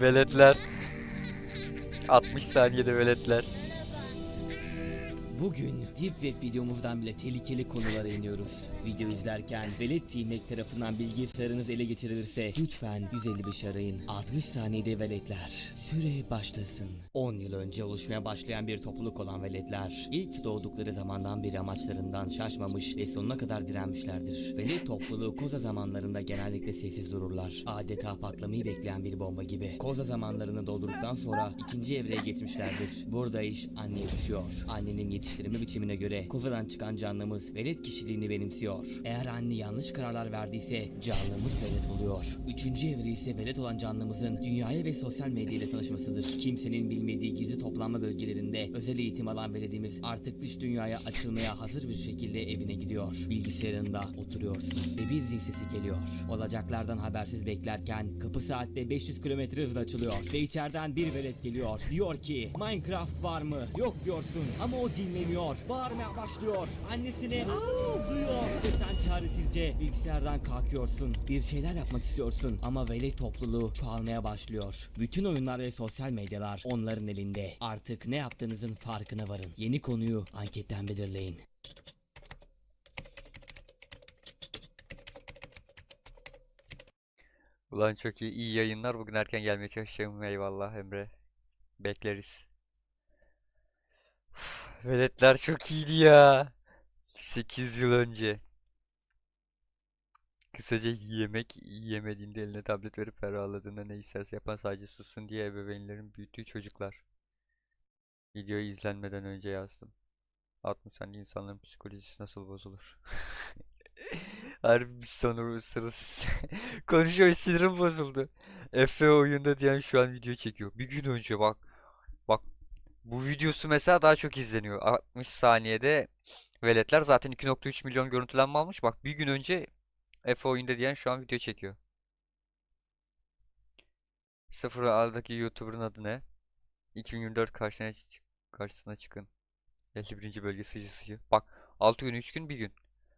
Veletler. 60 saniyede veletler. Bugün Deep Web videomuzdan bile tehlikeli konulara iniyoruz. Video izlerken Velet Team tarafından bilgisayarınız ele geçirilirse lütfen 155 arayın. 60 saniyede veletler. Süre başlasın. 10 yıl önce oluşmaya başlayan bir topluluk olan veletler ilk doğdukları zamandan beri amaçlarından şaşmamış ve sonuna kadar direnmişlerdir. Velet topluluğu koza zamanlarında genellikle sessiz dururlar. Adeta patlamayı bekleyen bir bomba gibi. Koza zamanlarını doldurduktan sonra ikinci evreye geçmişlerdir. Burada iş anneye düşüyor. Annenin yetiştirme biçimine göre kozadan çıkan canlımız velet kişiliğini benimsiyor. Eğer anne yanlış kararlar verdiyse canlımız velet oluyor. Üçüncü evre ise velet olan canlımızın dünyaya ve sosyal medya ile tanışmasıdır. Kimsenin bilmediği gizli toplanma bölgelerinde özel eğitim alan veledimiz artık dış dünyaya açılmaya hazır bir şekilde evine gidiyor. Bilgisayarında oturuyorsun ve bir zil sesi geliyor. Olacaklardan habersiz beklerken kapı saatte 500 km hızla açılıyor ve içeriden bir velet geliyor. Diyor ki Minecraft var mı? Yok diyorsun ama o dinlemiyor. Bağırmaya başlıyor. Annesini duyuyor ve sen çaresizce bilgisayardan kalkıyorsun. Bir şeyler yapmak istiyorsun ama velet topluluğu çoğalmaya başlıyor. Bütün oyunlar ve sosyal medyalar onların elinde. Artık ne yaptığınızın farkına varın. Yeni konuyu anketten belirleyin. Ulan çok iyi. iyi yayınlar. Bugün erken gelmeye çalışacağım. Eyvallah Emre. Bekleriz. Veletler çok iyiydi ya. 8 yıl önce. Kısaca yemek yemediğinde eline tablet verip ferahladığında ne isterse yapan sadece sussun diye ebeveynlerin büyüttüğü çocuklar. Videoyu izlenmeden önce yazdım. 60 saniye insanların psikolojisi nasıl bozulur? Harbi bir sonra sırası konuşuyor sinirim bozuldu. Efe oyunda diyen şu an video çekiyor. Bir gün önce. Bak bu videosu mesela daha çok izleniyor. 60 saniyede veletler zaten 2.3 milyon görüntülenme almış. Bak bir gün önce Efe oyunda diyen şu an video çekiyor. Sıfır aldaki YouTuber'ın adı ne? 2024 karşısına, karşısına çıkın. 51. bölge sıcı. Bak 6 gün 3 gün bir gün.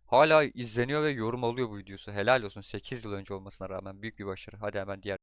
Hala izleniyor ve yorum alıyor bu videosu. Helal olsun 8 yıl önce olmasına rağmen büyük bir başarı. Hadi hemen diğer